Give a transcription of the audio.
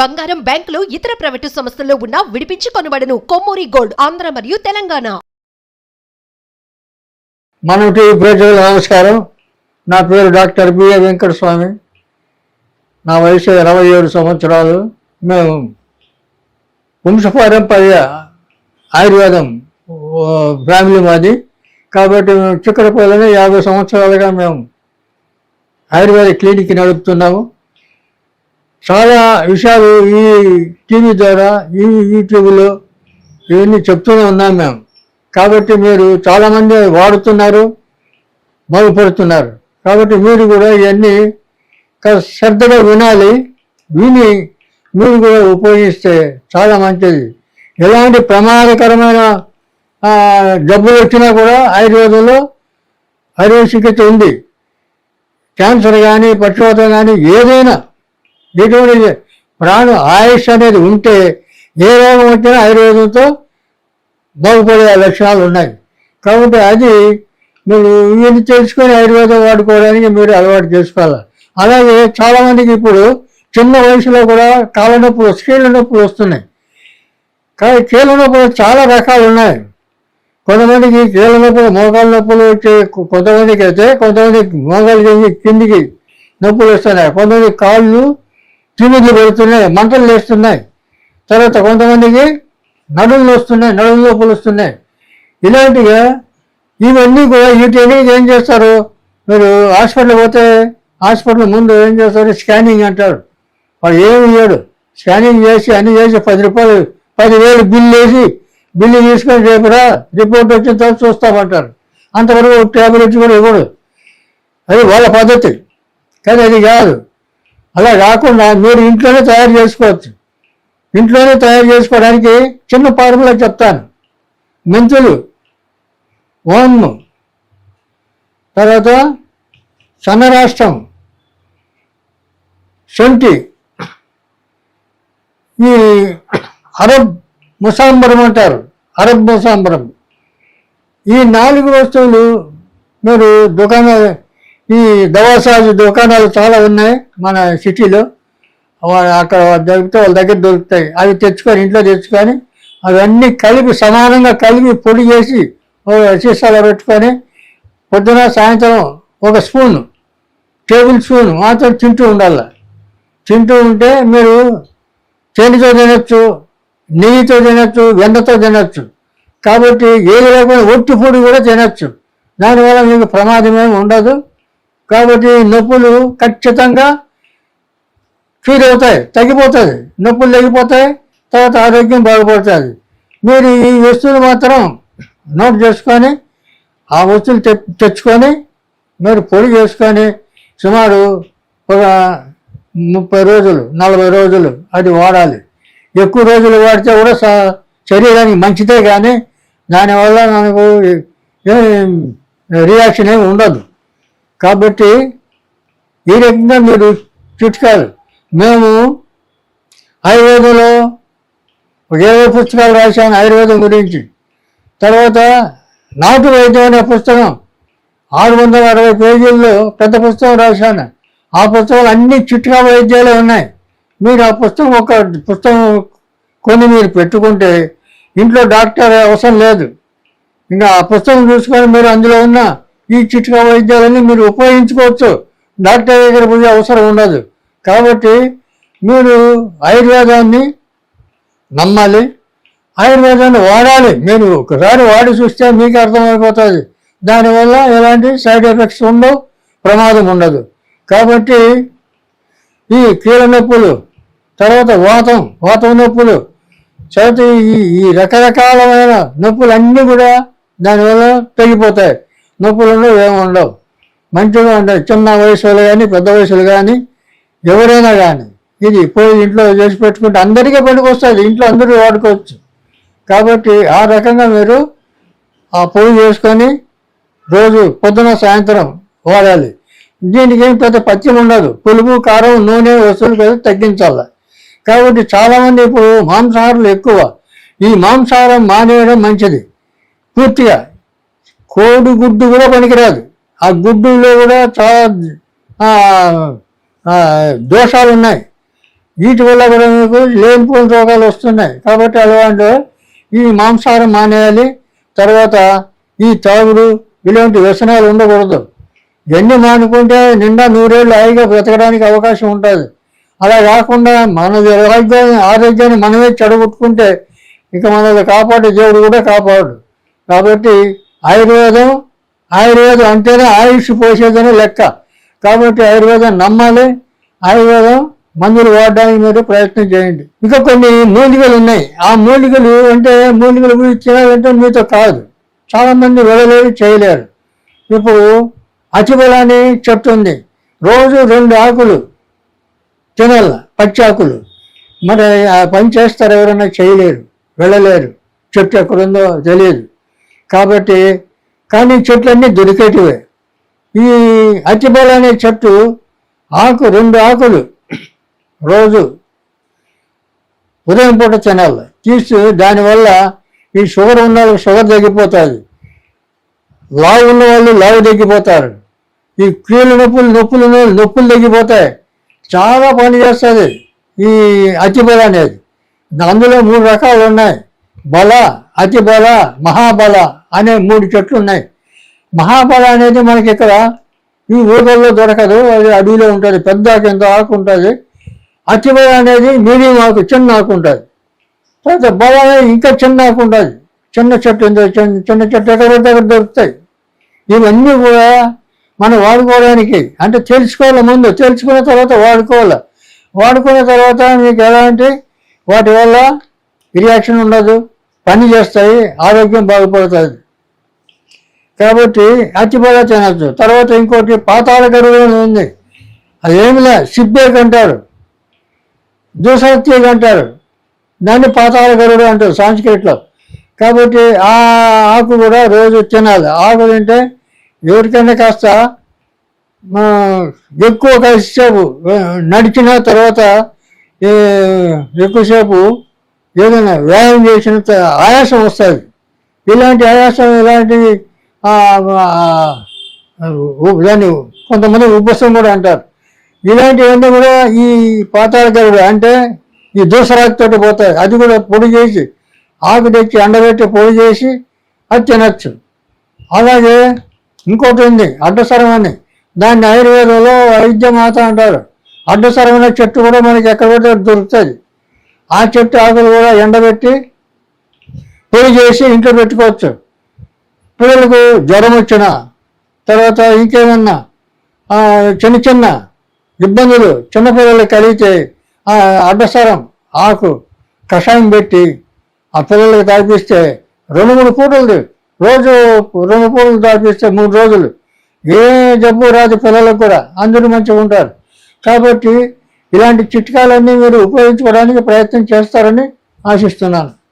బంగారం బ్యాంకులు ఇతర ప్రైవేటు సంస్థల్లో ఉన్న విడిపించి కొనబడను కొమ్మూరి గోల్డ్ ఆంధ్ర మరియు తెలంగాణ. మనం టీవీ ప్రజలకు నమస్కారం. నా పేరు డాక్టర్ బిఏ వెంకటస్వామి. నా వయసు ఇరవై ఏడు సంవత్సరాలు. మేము వంశపారంపర్య ఆయుర్వేదం ఫ్యామిలీ మాది. కాబట్టి మేము చిక్కడపల్లిని యాభై సంవత్సరాలుగా మేము ఆయుర్వేద క్లినిక్ నడుపుతున్నాము. చాలా విషయాలు ఈ టీవీ ద్వారా ఈ యూట్యూబ్లో ఇవన్నీ చెప్తూనే ఉన్నాం మేము. కాబట్టి మీరు చాలామంది వాడుతున్నారు బాగుపడుతున్నారు కాబట్టి మీరు కూడా ఇవన్నీ శ్రద్ధగా వినాలి. విని మీరు కూడా ఉపయోగిస్తే చాలా మంచిది. ఎలాంటి ప్రమాదకరమైన జబ్బులు వచ్చినా కూడా ఆయుర్వేదంలో ఆయుర్వేద చికిత్స ఉంది. క్యాన్సర్ కానీ పక్షవాతం కానీ ఏదైనా ఎటువంటి ప్రాణ ఆయుష్ అనేది ఉంటే ఏ రోగం వచ్చినా ఆయుర్వేదంతో బాగుపడే లక్షణాలు ఉన్నాయి. కాబట్టి అది మీరు ఇవన్నీ తెలుసుకొని ఆయుర్వేదం వాడుకోవడానికి మీరు అలవాటు చేసుకోవాలి. అలాగే చాలామందికి ఇప్పుడు చిన్న వయసులో కూడా కాళ్ళ నొప్పులు కీళ్ళ నొప్పులు వస్తున్నాయి. కానీ కీళ్ళ నొప్పులు చాలా రకాలు ఉన్నాయి. కొంతమందికి కీళ్ళ నొప్పులు మోకాళ్ళ నొప్పులు వచ్చే కొంతమందికి అయితే కొంతమందికి మోకాలు కింది కిందికి నొప్పులు వస్తున్నాయి. కొంతమంది కాళ్ళు క్రిములు పెడుతున్నాయి మంటలు లేస్తున్నాయి. తర్వాత కొంతమందికి నడుములు వస్తున్నాయి నడుము లోపలు వస్తున్నాయి. ఇలాంటిగా ఇవన్నీ కూడా వీటన్నిటికి ఏం చేస్తారు? మీరు హాస్పిటల్ పోతే హాస్పిటల్ ముందు ఏం చేస్తారు? స్కానింగ్ అంటారు. వాడు ఏమి ఇయ్యాడు. స్కానింగ్ చేసి అన్ని చేసి పది రూపాయలు పదివేలు బిల్లు వేసి బిల్లు తీసుకొని రేపురా రిపోర్ట్ వచ్చిన తర్వాత చూస్తామంటారు. అంతవరకు ట్యాబ్లెట్ కూడా ఇవ్వడు. అది వాళ్ళ పద్ధతి. కానీ అది కాదు. అలా కాకుండా మీరు ఇంట్లోనే తయారు చేసుకోవచ్చు. ఇంట్లోనే తయారు చేసుకోవడానికి చిన్న ఫార్ములా చెప్తాను. మెంతులు ఓము తర్వాత సన్నరాష్ట్రం శొంఠి. ఈ అరబ్ ముసాంబరం అంటారు. అరబ్ ముసాంబరం. ఈ నాలుగు వస్తువులు మీరు దుకాణం ఈ దవాసాజు దుకాణాలు చాలా ఉన్నాయి మన సిటీలో. అక్కడ దొరికితే వాళ్ళ దగ్గర దొరుకుతాయి. అవి తెచ్చుకొని ఇంట్లో తెచ్చుకొని అవన్నీ కలిపి సమానంగా కలిపి పొడి చేసి ఒక సీసాలో పెట్టుకొని పొద్దున సాయంత్రం ఒక స్పూన్ టేబుల్ స్పూన్ మాత్రం తింటూ ఉండాలి. తింటూ ఉంటే మీరు తేనెతో తినచ్చు నెయ్యితో తినచ్చు వెన్నతో తినచ్చు. కాబట్టి ఏది లేకుండా ఒట్టి పొడి కూడా తినచ్చు. దానివల్ల మీకు ప్రమాదం ఏమి ఉండదు. కాబట్టి నొప్పులు ఖచ్చితంగా క్యూర్ అవుతాయి తగ్గిపోతుంది నొప్పులు తగ్గిపోతాయి తర్వాత ఆరోగ్యం బాగుపడుతుంది. మీరు ఈ వస్తువులు మాత్రం నోట్ చేసుకొని ఆ వస్తువులు తె తెచ్చుకొని మీరు పొడి చేసుకొని సుమారు ఒక ముప్పై రోజులు నలభై రోజులు అది వాడాలి. ఎక్కువ రోజులు వాడితే కూడా శరీరానికి మంచిదే కానీ దానివల్ల మనకు రియాక్షన్ ఏమి ఉండదు. కాబట్టి ఈ రకంగా మీరు చిట్కాలు మేము ఆయుర్వేదంలో ఏవో పుస్తకాలు రాశాను ఆయుర్వేదం గురించి. తర్వాత నాటు వైద్యం అనే పుస్తకం ఆరు వందల అరవై పేజీల్లో పెద్ద పుస్తకం రాశాను. ఆ పుస్తకాలు అన్ని చిట్కా వైద్యాలే ఉన్నాయి. మీరు ఆ పుస్తకం ఒక పుస్తకం కొన్ని మీరు పెట్టుకుంటే ఇంట్లో డాక్టర్ అవసరం లేదు. ఇంకా ఆ పుస్తకం చూసుకొని మీరు అందులో ఉన్న ఈ చిట్కా వైద్యాలన్నీ మీరు ఉపయోగించుకోవచ్చు. డాక్టర్ దగ్గర పోయే అవసరం ఉండదు. కాబట్టి మీరు ఆయుర్వేదాన్ని నమ్మాలి. ఆయుర్వేదాన్ని వాడాలి. మీరు ఒకసారి వాడి చూస్తే మీకు అర్థమైపోతుంది. దానివల్ల ఎలాంటి సైడ్ ఎఫెక్ట్స్ ఉండవు ప్రమాదం ఉండదు. కాబట్టి ఈ కీళ్ళ నొప్పులు తర్వాత వాతం వాతం నొప్పులు తర్వాత ఈ ఈ రకరకాలమైన నొప్పులు అన్నీ కూడా దానివల్ల తగ్గిపోతాయి. నొప్పులు ఉండవు. ఏముండవు మంచిగా ఉండవు చిన్న వయసులు కానీ పెద్ద వయసులు కానీ ఎవరైనా కానీ ఇది పోయి ఇంట్లో చేసి పెట్టుకుంటే అందరికీ పనికొస్తుంది ఇంట్లో అందరూ వాడుకోవచ్చు. కాబట్టి ఆ రకంగా మీరు ఆ పొడి చేసుకొని రోజు పొద్దున సాయంత్రం వాడాలి. దీనికి ఏం పెద్ద పత్యం ఉండదు. పులుపు కారం నూనె వస్తువులు పెద్ద తగ్గించాలి. కాబట్టి చాలామంది ఇప్పుడు మాంసాహారులు ఎక్కువ. ఈ మాంసాహారం మానేయడం మంచిది. పూర్తిగా కోడి గుడ్డు కూడా పనికిరాదు. ఆ గుడ్డులో కూడా చాలా దోషాలు ఉన్నాయి వీటి వల్ల కూడా మీకు లేనిపోని రోగాలు వస్తున్నాయి. కాబట్టి అలాంటి ఈ మాంసాహారం మానేయాలి. తర్వాత ఈ తాగుడు ఇలాంటి వ్యసనాలు ఉండకూడదు. ఇవన్నీ మానుకుంటే నిండా నూరేళ్ళు హాయిగా బ్రతకడానికి అవకాశం ఉంటుంది. అలా కాకుండా మన ఆరోగ్యాన్ని ఆరోగ్యాన్ని మనమే చెడగొట్టుకుంటే ఇక మనల్ని కాపాడే దేవుడు కూడా కాపాడు. కాబట్టి ఆయుర్వేదం ఆయుర్వేదం అంటేనే ఆయుష్ పోసేదని లెక్క. కాబట్టి ఆయుర్వేదం నమ్మాలి ఆయుర్వేదం మందులు వాడడానికి మీరు ప్రయత్నం చేయండి. ఇంకా కొన్ని మూలికలు ఉన్నాయి. ఆ మూలికలు అంటే మూలికలు గురించి మీతో కాదు. చాలామంది వెళ్ళలేరు చేయలేరు. ఇప్పుడు అతిబలాని చెట్టు ఉంది. రోజు రెండు ఆకులు తినాల పచ్చి ఆకులు. మరి పని చేస్తారు ఎవరైనా చేయలేరు వెళ్ళలేరు. చెట్టు ఎక్కడుందో తెలియదు. కాబట్టి కానీ చెట్లన్నీ దొరికేటివే. ఈ అతిబల అనే చెట్టు ఆకు రెండు ఆకులు రోజు ఉదయం పూట తినాలి. తీసి దానివల్ల ఈ షుగర్ ఉన్న వాళ్ళకి షుగర్ తగ్గిపోతుంది. లావు ఉన్న వాళ్ళు లావు తగ్గిపోతారు. ఈ కీళ్ళ నొప్పులు నొప్పులు నొప్పులు తగ్గిపోతాయి. చాలా పని చేస్తుంది ఈ అతిబల అనేది. అందులో మూడు రకాలు ఉన్నాయి. బల అతిబల మహాబల. అనే మూడు చెట్లు ఉన్నాయి. మహాబల అనేది మనకి ఇక్కడ ఈ ఊళ్ళల్లో దొరకదు. అది అడవిలో ఉంటుంది. పెద్ద కింద ఆకు ఉంటుంది? అతిబల అనేది మీడియం ఆకు చిన్న ఆకు ఉంటుంది. తర్వాత బల ఇంకా చిన్న ఆకు ఉంటుంది. చిన్న చెట్టు చిన్న చిన్న చెట్టు ఎక్కడ దగ్గర దొరుకుతాయి. ఇవన్నీ కూడా మనం వాడుకోవడానికి అంటే తెలుసుకోవాలి ముందు తెలుసుకున్న తర్వాత వాడుకోవాలి. వాడుకున్న తర్వాత మీకు ఎలాంటి వాటి వల్ల రియాక్షన్ ఉండదు. పని చేస్తాయి ఆరోగ్యం బాగుపడుతుంది. కాబట్టి అతిబల తినచ్చు. తర్వాత ఇంకోటి పాతాళ గరుడు అని ఉంది. అదేమిలే సిబ్బేక్ అంటారు. దూసరతీగ అంటారు. దాన్ని పాతాళ గరుడు అంటారు సాంస్క్రిట్లో. కాబట్టి ఆ ఆకు కూడా రోజు తినాలి. ఆకు తింటే ఎవరికైనా కాస్త ఎక్కువ కాసేపు నడిచిన తర్వాత ఎక్కువసేపు ఏదైనా వ్యాయామం చేసిన ఆయాసం వస్తుంది. ఇలాంటి ఆయాసం ఇలాంటివి దాన్ని కొంతమంది ఉపసం కూడా అంటారు. ఇలాంటివన్నీ కూడా ఈ పాతాళ గరుడు అంటే ఈ దూసరాకుతోటి పోతాయి. అది కూడా పొడి చేసి ఆకు తెచ్చి ఎండబెట్టి పొడి చేసి అది తినచ్చు. అలాగే ఇంకోటి ఉంది అడ్డసరం అని. దాన్ని ఆయుర్వేదంలో వైద్య మాత అంటారు. అడ్డసరమైన చెట్టు కూడా మనకి ఎక్కడ పడితే దొరుకుతుంది. ఆ చెట్టు ఆకులు కూడా ఎండబెట్టి పొడి చేసి ఇంట్లో పెట్టుకోవచ్చు. పిల్లలకు జ్వరం వచ్చిన తర్వాత ఇంకేమన్నా చిన్న చిన్న ఇబ్బందులు చిన్నపిల్లలు కలిగితే అడ్డసారం అడ్డసరం ఆకు కషాయం పెట్టి ఆ పిల్లలకి తాగిపిస్తే రెండు మూడు పూటలు రోజు రెండు పూటలు తాగిపిస్తే మూడు రోజులు. ఏ జబ్బు రాదు పిల్లలకు కూడా. అందరూ మంచిగా ఉంటారు. కాబట్టి ఇలాంటి చిట్కాలన్నీ మీరు ఉపయోగించుకోవడానికి ప్రయత్నం చేస్తారని ఆశిస్తున్నాను.